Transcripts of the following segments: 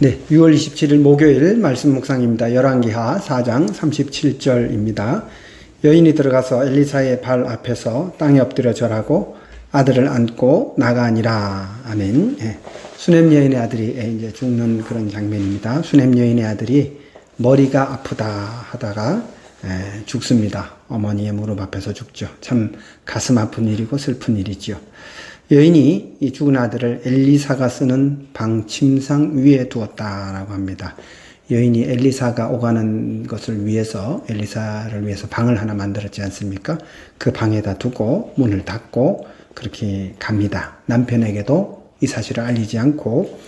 네, 6월 27일 목요일 말씀 묵상입니다. 열왕기하 4장 37절입니다. 여인이 들어가서 엘리사의 발 앞에서 땅에 엎드려 절하고 아들을 안고 나가니라. 아멘. 예, 수냄 여인의 아들이 예, 이제 죽는 그런 장면입니다. 수냄 여인의 아들이 머리가 아프다 하다가 예, 죽습니다. 어머니의 무릎 앞에서 죽죠. 참 가슴 아픈 일이고 슬픈 일이지요. 여인이 이 죽은 아들을 엘리사가 쓰는 방 침상 위에 두었다라고 합니다. 여인이 엘리사가 오가는 것을 위해서 엘리사를 위해서 방을 하나 만들었지 않습니까? 그 방에다 두고 문을 닫고 그렇게 갑니다. 남편에게도 이 사실을 알리지 않고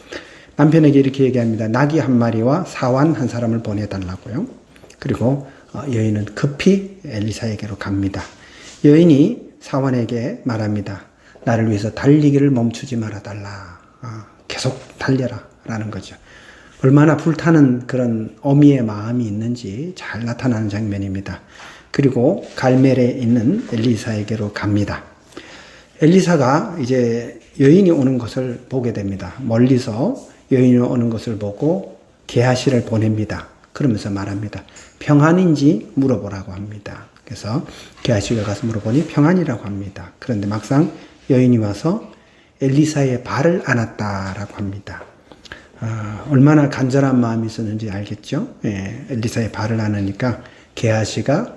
남편에게 이렇게 얘기합니다. 나귀 한 마리와 사환 한 사람을 보내달라고요. 그리고 어, 여인은 급히 엘리사에게로 갑니다. 여인이 사환에게 말합니다. 나를 위해서 달리기를 멈추지 말아달라. 아, 계속 달려라. 라는 거죠. 얼마나 불타는 그런 어미의 마음이 있는지 잘 나타나는 장면입니다. 그리고 갈멜에 있는 엘리사에게로 갑니다. 엘리사가 이제 여인이 오는 것을 보게 됩니다. 멀리서 여인이 오는 것을 보고 게하시를 보냅니다. 그러면서 말합니다. 평안인지 물어보라고 합니다. 그래서 게하시가 가서 물어보니 평안이라고 합니다. 그런데 막상 여인이 와서 엘리사의 발을 안았다라고 합니다. 아, 얼마나 간절한 마음이 있었는지 알겠죠? 예, 엘리사의 발을 안으니까 게하시가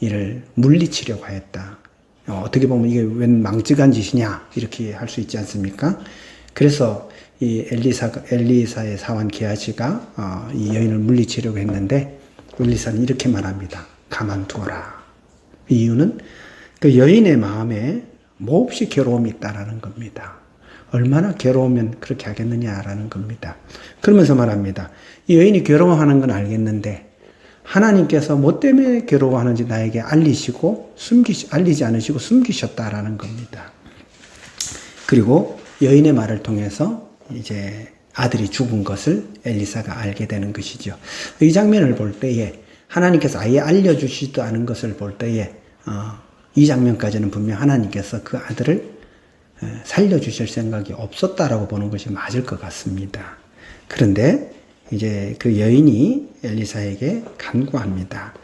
이를 물리치려고 했다. 어, 떻게 보면 이게 웬 망측한 짓이냐 이렇게 할 수 있지 않습니까? 그래서 이 엘리사 엘리사의 사원 게하시가 어, 이 여인을 물리치려고 했는데 엘리사는 이렇게 말합니다. 가만두어라. 이유는 그 여인의 마음에 몹시 괴로움이 있다라는 겁니다. 얼마나 괴로우면 그렇게 하겠느냐라는 겁니다. 그러면서 말합니다. 이 여인이 괴로워하는 건 알겠는데 하나님께서 뭐 때문에 괴로워하는지 나에게 알리시고 숨기 알리지 않으시고 숨기셨다라는 겁니다. 그리고 여인의 말을 통해서 이제 아들이 죽은 것을 엘리사가 알게 되는 것이죠. 이 장면을 볼 때에 하나님께서 아예 알려주시지도 않은 것을 볼 때에 어, 이 장면까지는 분명 하나님께서 그 아들을 살려주실 생각이 없었다라고 보는 것이 맞을 것 같습니다. 그런데 이제 그 여인이 엘리사에게 간구합니다.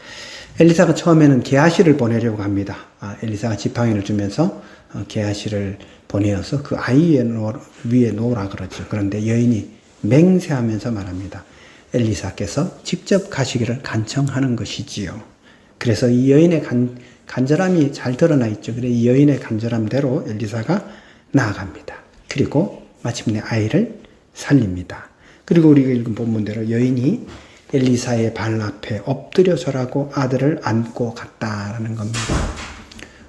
엘리사가 처음에는 게하시를 보내려고 합니다. 아, 엘리사가 지팡이를 주면서 어, 게하시를 보내어서 그 아이 위에 놓으라 그러죠. 그런데 여인이 맹세하면서 말합니다. 엘리사께서 직접 가시기를 간청하는 것이지요. 그래서 이 여인의 간, 간절함이 잘 드러나 있죠. 그래 이 여인의 간절함대로 엘리사가 나아갑니다. 그리고 마침내 아이를 살립니다. 그리고 우리가 읽은 본문대로 여인이 엘리사의 발 앞에 엎드려 절하고 아들을 안고 갔다라는 겁니다.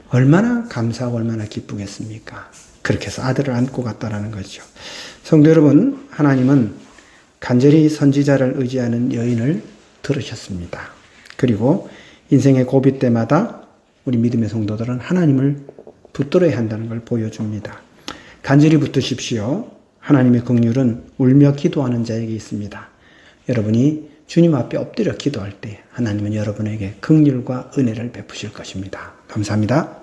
얼마나 감사하고 얼마나 기쁘겠습니까? 그렇게 해서 아들을 안고 갔다라는 거죠. 성도 여러분, 하나님은 간절히 선지자를 의지하는 여인을 들으셨습니다. 그리고 인생의 고비 때마다 우리 믿음의 성도들은 하나님을 붙들어야 한다는 걸 보여줍니다. 간절히 붙드십시오. 하나님의 긍휼은 울며 기도하는 자에게 있습니다. 여러분이 주님 앞에 엎드려 기도할 때 하나님은 여러분에게 긍휼과 은혜를 베푸실 것입니다. 감사합니다.